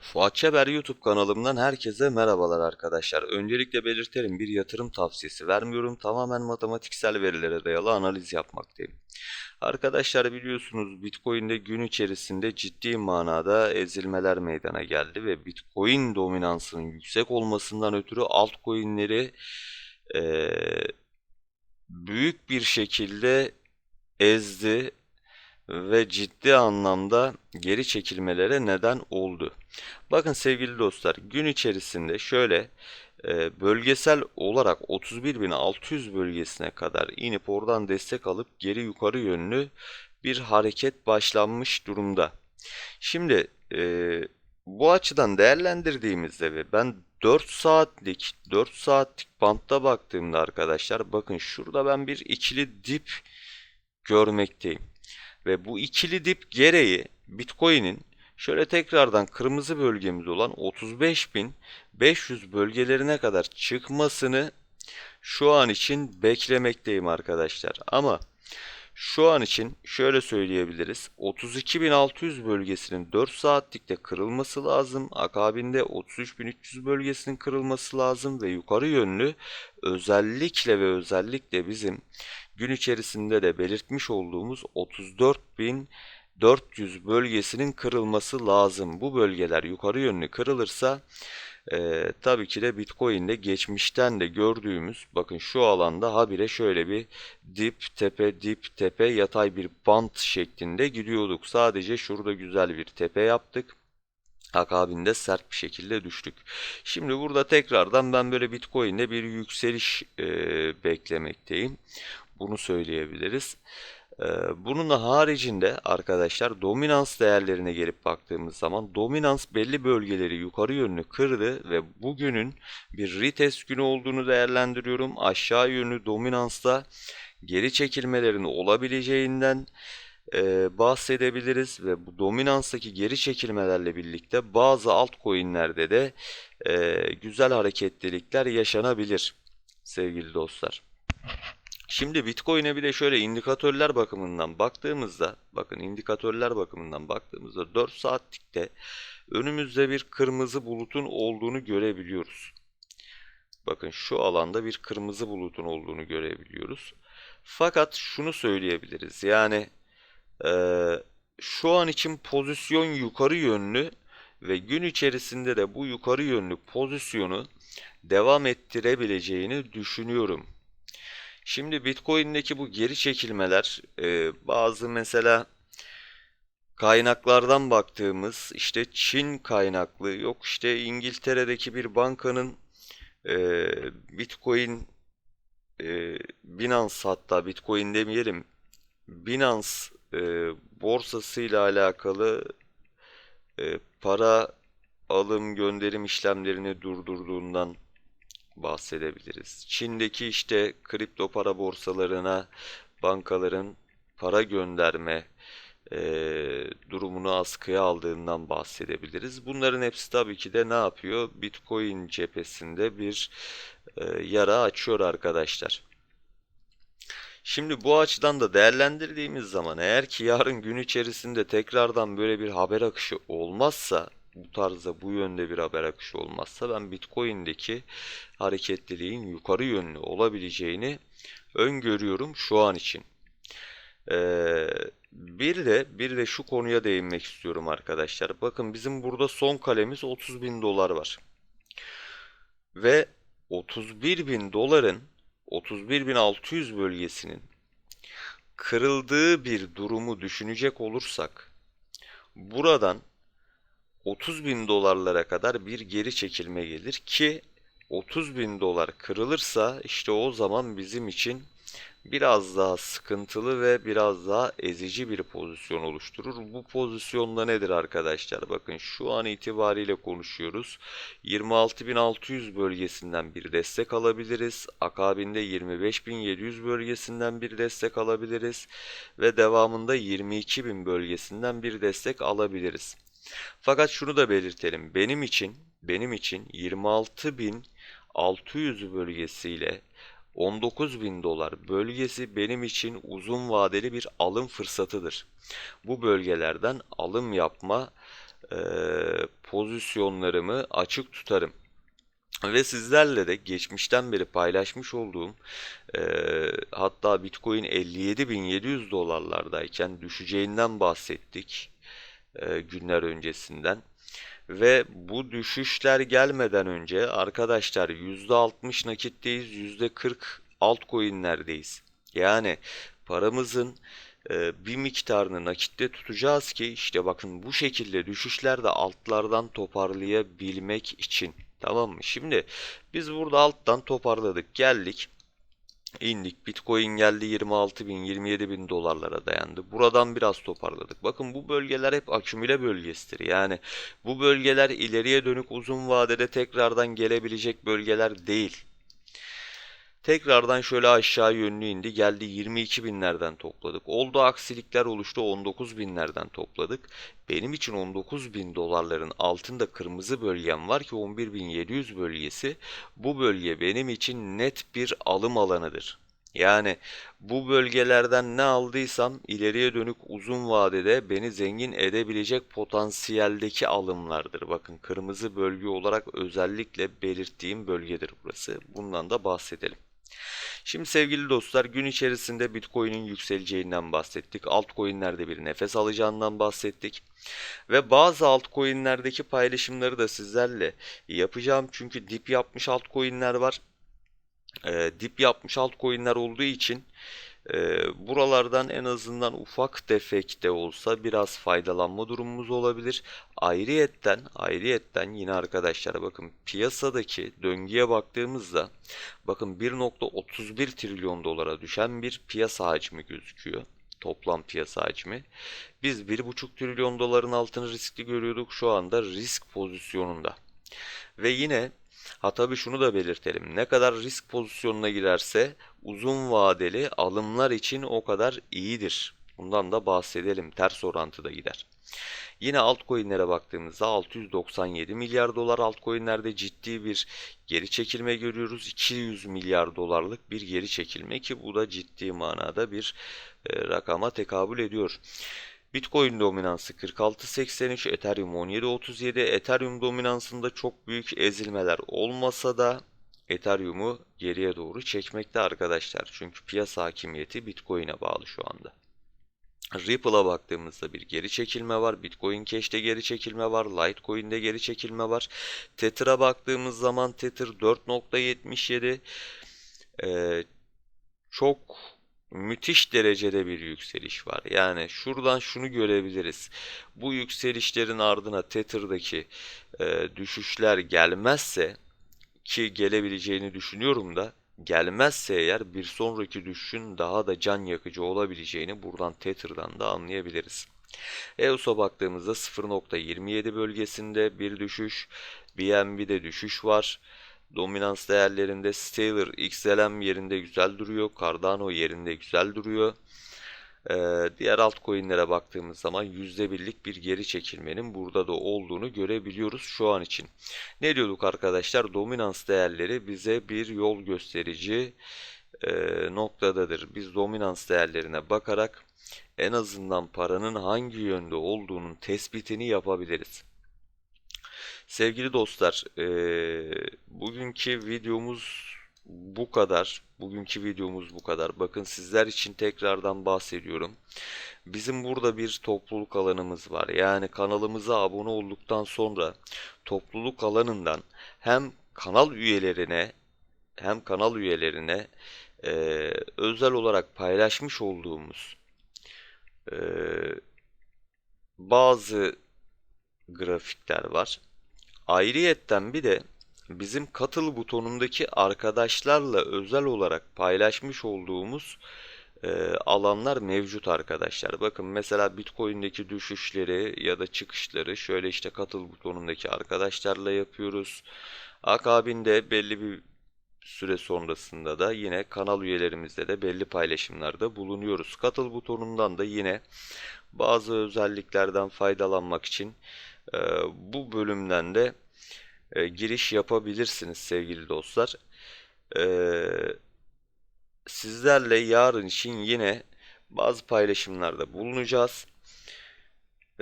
Fuat Çeber YouTube kanalımdan herkese merhabalar arkadaşlar. Öncelikle belirtelim bir yatırım tavsiyesi vermiyorum. Tamamen matematiksel verilere dayalı analiz yapmaktayım. Arkadaşlar biliyorsunuz Bitcoin'de gün içerisinde ciddi manada ezilmeler meydana geldi ve Bitcoin dominansının yüksek olmasından ötürü altcoin'leri eee, büyük bir şekilde ezdi ve ciddi anlamda geri çekilmelere neden oldu. Bakın sevgili dostlar gün içerisinde şöyle e, bölgesel olarak 31.600 bölgesine kadar inip oradan destek alıp geri yukarı yönlü bir hareket başlanmış durumda. Şimdi e, bu açıdan değerlendirdiğimizde ve ben 4 saatlik 4 saatlik bantta baktığımda arkadaşlar bakın şurada ben bir ikili dip görmekteyim. Ve bu ikili dip gereği Bitcoin'in şöyle tekrardan kırmızı bölgemiz olan 35.500 bölgelerine kadar çıkmasını şu an için beklemekteyim arkadaşlar. Ama şu an için şöyle söyleyebiliriz. 32.600 bölgesinin 4 saatlikte kırılması lazım. Akabinde 33.300 bölgesinin kırılması lazım ve yukarı yönlü özellikle ve özellikle bizim gün içerisinde de belirtmiş olduğumuz 34.400 bölgesinin kırılması lazım. Bu bölgeler yukarı yönlü kırılırsa e, tabii ki de Bitcoin'de geçmişten de gördüğümüz bakın şu alanda habire şöyle bir dip tepe dip tepe yatay bir bant şeklinde gidiyorduk. Sadece şurada güzel bir tepe yaptık. Akabinde sert bir şekilde düştük. Şimdi burada tekrardan ben böyle Bitcoin'de bir yükseliş e, beklemekteyim. Bunu söyleyebiliriz. Ee, bunun haricinde arkadaşlar dominans değerlerine gelip baktığımız zaman dominans belli bölgeleri yukarı yönlü kırdı ve bugünün bir retest günü olduğunu değerlendiriyorum. Aşağı yönlü dominansta geri çekilmelerin olabileceğinden e, bahsedebiliriz ve bu dominanstaki geri çekilmelerle birlikte bazı altcoin'lerde de e, güzel hareketlilikler yaşanabilir sevgili dostlar. Şimdi Bitcoin'e bir de şöyle indikatörler bakımından baktığımızda, bakın indikatörler bakımından baktığımızda 4 saatlikte önümüzde bir kırmızı bulutun olduğunu görebiliyoruz. Bakın şu alanda bir kırmızı bulutun olduğunu görebiliyoruz. Fakat şunu söyleyebiliriz. Yani eee, şu an için pozisyon yukarı yönlü ve gün içerisinde de bu yukarı yönlü pozisyonu devam ettirebileceğini düşünüyorum. Şimdi Bitcoin'deki bu geri çekilmeler e, bazı mesela kaynaklardan baktığımız işte Çin kaynaklı yok işte İngiltere'deki bir bankanın e, Bitcoin e, Binance hatta Bitcoin demeyelim Binance e, borsasıyla alakalı e, para alım gönderim işlemlerini durdurduğundan bahsedebiliriz. Çin'deki işte kripto para borsalarına bankaların para gönderme e, durumunu askıya aldığından bahsedebiliriz. Bunların hepsi tabii ki de ne yapıyor? Bitcoin cephesinde bir e, yara açıyor arkadaşlar. Şimdi bu açıdan da değerlendirdiğimiz zaman eğer ki yarın gün içerisinde tekrardan böyle bir haber akışı olmazsa bu tarzda bu yönde bir haber akışı olmazsa ben Bitcoin'deki hareketliliğin yukarı yönlü olabileceğini öngörüyorum şu an için. Ee, bir de bir de şu konuya değinmek istiyorum arkadaşlar. Bakın bizim burada son kalemiz 30 bin dolar var. Ve 31 bin doların 31.600 bölgesinin kırıldığı bir durumu düşünecek olursak buradan 30 bin dolarlara kadar bir geri çekilme gelir ki 30 bin dolar kırılırsa işte o zaman bizim için biraz daha sıkıntılı ve biraz daha ezici bir pozisyon oluşturur. Bu pozisyonda nedir arkadaşlar? Bakın şu an itibariyle konuşuyoruz. 26.600 bölgesinden bir destek alabiliriz. Akabinde 25.700 bölgesinden bir destek alabiliriz. Ve devamında 22.000 bölgesinden bir destek alabiliriz. Fakat şunu da belirtelim. Benim için benim için 26.600 bölgesiyle 19.000 dolar bölgesi benim için uzun vadeli bir alım fırsatıdır. Bu bölgelerden alım yapma e, pozisyonlarımı açık tutarım. Ve sizlerle de geçmişten beri paylaşmış olduğum e, hatta Bitcoin 57.700 dolarlardayken düşeceğinden bahsettik e, günler öncesinden. Ve bu düşüşler gelmeden önce arkadaşlar %60 nakitteyiz, %40 altcoin'lerdeyiz. Yani paramızın e, bir miktarını nakitte tutacağız ki işte bakın bu şekilde düşüşlerde altlardan toparlayabilmek için. Tamam mı? Şimdi biz burada alttan toparladık, geldik. İndik. Bitcoin geldi 26 bin, 27 bin dolarlara dayandı. Buradan biraz toparladık. Bakın bu bölgeler hep akümüle bölgesidir. Yani bu bölgeler ileriye dönük uzun vadede tekrardan gelebilecek bölgeler değil. Tekrardan şöyle aşağı yönlü indi. Geldi 22 binlerden topladık. Oldu aksilikler oluştu 19 binlerden topladık. Benim için 19 bin dolarların altında kırmızı bölgem var ki 11.700 bölgesi. Bu bölge benim için net bir alım alanıdır. Yani bu bölgelerden ne aldıysam ileriye dönük uzun vadede beni zengin edebilecek potansiyeldeki alımlardır. Bakın kırmızı bölge olarak özellikle belirttiğim bölgedir burası. Bundan da bahsedelim. Şimdi sevgili dostlar gün içerisinde Bitcoin'in yükseleceğinden bahsettik. Altcoin'lerde bir nefes alacağından bahsettik. Ve bazı altcoin'lerdeki paylaşımları da sizlerle yapacağım. Çünkü dip yapmış altcoin'ler var. E, dip yapmış altcoin'ler olduğu için e, buralardan en azından ufak tefek de olsa biraz faydalanma durumumuz olabilir. Ayrıyetten, ayrıyetten yine arkadaşlar bakın piyasadaki döngüye baktığımızda bakın 1.31 trilyon dolara düşen bir piyasa hacmi gözüküyor. Toplam piyasa hacmi. Biz 1.5 trilyon doların altını riskli görüyorduk. Şu anda risk pozisyonunda. Ve yine Ha tabii şunu da belirtelim. Ne kadar risk pozisyonuna girerse uzun vadeli alımlar için o kadar iyidir. Bundan da bahsedelim. Ters orantıda gider. Yine altcoin'lere baktığımızda 697 milyar dolar altcoin'lerde ciddi bir geri çekilme görüyoruz. 200 milyar dolarlık bir geri çekilme ki bu da ciddi manada bir e, rakama tekabül ediyor. Bitcoin dominansı 46.83, Ethereum 17.37. Ethereum dominansında çok büyük ezilmeler olmasa da Ethereum'u geriye doğru çekmekte arkadaşlar. Çünkü piyasa hakimiyeti Bitcoin'e bağlı şu anda. Ripple'a baktığımızda bir geri çekilme var. Bitcoin Cash'te geri çekilme var. Litecoin'de geri çekilme var. Tether'a baktığımız zaman Tether 4.77 ee, çok müthiş derecede bir yükseliş var. Yani şuradan şunu görebiliriz. Bu yükselişlerin ardına Tether'daki e, düşüşler gelmezse ki gelebileceğini düşünüyorum da gelmezse eğer bir sonraki düşüşün daha da can yakıcı olabileceğini buradan Tether'dan da anlayabiliriz. EOS'a baktığımızda 0.27 bölgesinde bir düşüş, BNB'de düşüş var. Dominans değerlerinde Stellar XLM yerinde güzel duruyor. Cardano yerinde güzel duruyor. Ee, diğer altcoin'lere baktığımız zaman %1'lik bir geri çekilmenin burada da olduğunu görebiliyoruz şu an için. Ne diyorduk arkadaşlar? Dominans değerleri bize bir yol gösterici e, noktadadır. Biz dominans değerlerine bakarak en azından paranın hangi yönde olduğunun tespitini yapabiliriz. Sevgili dostlar, e, bugünkü videomuz bu kadar. Bugünkü videomuz bu kadar. Bakın sizler için tekrardan bahsediyorum. Bizim burada bir topluluk alanımız var. Yani kanalımıza abone olduktan sonra topluluk alanından hem kanal üyelerine hem kanal üyelerine e, özel olarak paylaşmış olduğumuz e, bazı grafikler var. Ayrıyetten bir de bizim katıl butonundaki arkadaşlarla özel olarak paylaşmış olduğumuz e, alanlar mevcut arkadaşlar. Bakın mesela Bitcoin'deki düşüşleri ya da çıkışları şöyle işte katıl butonundaki arkadaşlarla yapıyoruz. Akabinde belli bir süre sonrasında da yine kanal üyelerimizde de belli paylaşımlarda bulunuyoruz. Katıl butonundan da yine bazı özelliklerden faydalanmak için e, bu bölümden de e, giriş yapabilirsiniz sevgili dostlar. E, sizlerle yarın için yine bazı paylaşımlarda bulunacağız.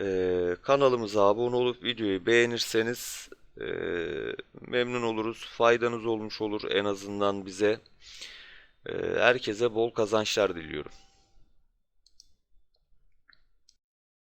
Ee, kanalımıza abone olup videoyu beğenirseniz ee, memnun oluruz. Faydanız olmuş olur en azından bize. Ee, herkese bol kazançlar diliyorum.